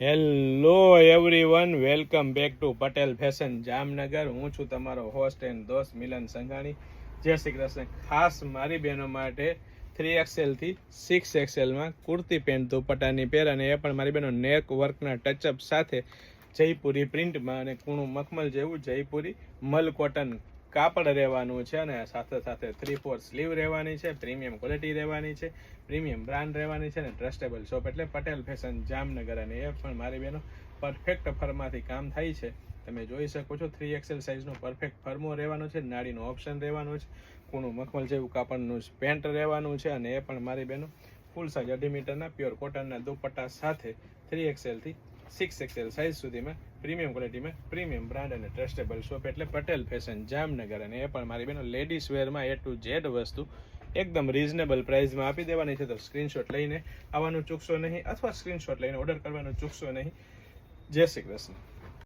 Hello everyone welcome back to Patel fashion Jamnagar હું છું તમારો હોસ્ટ એન્ડ દોસ્ત મિલન સંઘાણી. જય શ્રી કૃષ્ણ. ખાસ મારી બહેનો માટે થ્રી એક્સેલથી સિક્સ એક્સેલમાં કુર્તી પેન્ટ દુપટ્ટાની પેર અને એ પણ મારી બહેનો નેક વર્કના ટચઅપ સાથે જયપુરી પ્રિન્ટમાં અને કૂણું મખમલ જેવું જયપુરી મલ કોટન કાપડ રહેવાનું છે અને સાથે સાથે થ્રી ફોર સ્લીવ રહેવાની છે પ્રીમિયમ ક્વોલિટી રહેવાની છે પ્રીમિયમ બ્રાન્ડ રહેવાની છે અને ટ્રસ્ટેબલ શોપ એટલે પટેલ ફેશન જામનગર અને એ પણ મારી બેનો પરફેક્ટ ફરમાંથી કામ થાય છે. તમે જોઈ શકો છો થ્રી એક્સેલ સાઇઝનો પરફેક્ટ ફર્મો રહેવાનો છે, નાડીનો ઓપ્શન રહેવાનો છે, કૂણું મખમલ જેવું કાપડનું પેન્ટ રહેવાનું છે અને એ પણ મારી બેનો ફૂલ સાઇઝ અઢી મીટરના પ્યોર કોટનના દુપટ્ટા સાથે થ્રી એક્સેલથી સિક્સ એક્સેલ સાઇઝ સુધીમાં પ્રીમિયમ ક્વોલિટીમાં પ્રીમિયમ બ્રાન્ડ અને ટ્રસ્ટેબલ શોપ એટલે પટેલ ફેશન જામનગર અને એ પણ મારી બેનો લેડીઝ વેરમાં એ ટુ ઝેડ વસ્તુ એકદમ રિઝનેબલ પ્રાઇસમાં આપી દેવાની છે. તો સ્ક્રીનશોટ લઈને આવવાનું ચૂકશો નહીં અથવા સ્ક્રીનશોટ લઈને ઓર્ડર કરવાનું ચૂકશો નહીં. જય શ્રી કૃષ્ણ.